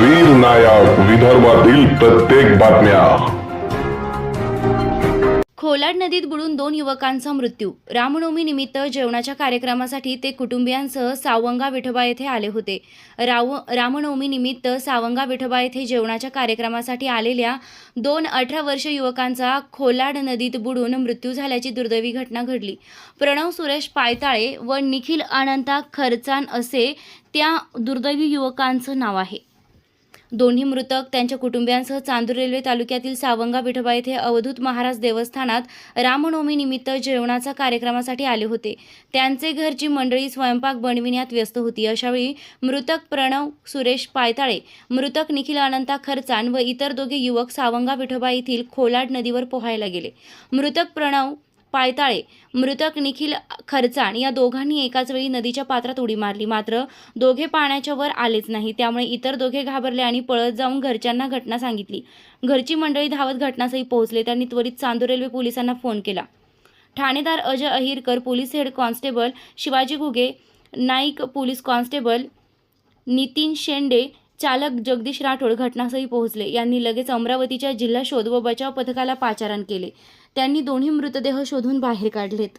वीर नायक विदर्भातील प्रत्येक बातम्या. खोलाड नदीत बुडून दोन युवकांचा मृत्यू. रामनवमी निमित्त जेवणाच्या कार्यक्रमासाठी ते कुटुंबियांसह सावंगा विठोबा येथे आले होते. राव रामनवमी निमित्त सावंगा विठोबा येथे जेवणाच्या कार्यक्रमासाठी आलेल्या दोन अठरा वर्ष युवकांचा खोलाड नदीत बुडून मृत्यू झाल्याची दुर्दैवी घटना घडली. प्रणव सुरेश पायताळे व निखिल अनंता खरचान असे त्या दुर्दैवी युवकांचं नाव आहे. दोन्ही मृतक त्यांच्या कुटुंबियांसह चांदूर रेल्वे तालुक्यातील सावंगा विठोबा येथे अवधूत महाराज देवस्थानात रामनवमीनिमित्त जेवणाचा कार्यक्रमासाठी आले होते. त्यांचे घरची मंडळी स्वयंपाक बनविण्यात व्यस्त होती. अशावेळी मृतक प्रणव सुरेश पायताळे मृतक निखिल अनंता खरचान व इतर दोघे युवक सावंगा विठोबा येथील खोलाड नदीवर पोहायला गेले. मृतक प्रणव पायताळे मृतक निखिल खरचाण या दोघांनी एकाच वेळी नदीच्या पात्रात उडी मारली. मात्र दोघे पाण्याच्या वर आलेच नाही. त्यामुळे इतर दोघे घाबरले आणि पळत जाऊन घरच्यांना घटना सांगितली. घरची मंडळी धावत घटनास्थळी पोहोचले. त्यांनी त्वरित चांदूर रेल्वे पोलिसांना फोन केला. ठाणेदार Ajay Ahirkar police head constable Shivaji Ghuge Naik police constable Nitin Shende चालक जगदीश राठोड घटनास्थळी पोहोचले. यांनी लगेच अमरावतीच्या जिल्हा शोध व बचाव पथकाला पाचारण केले. त्यांनी दोन्ही मृतदेह शोधून बाहेर काढलेत.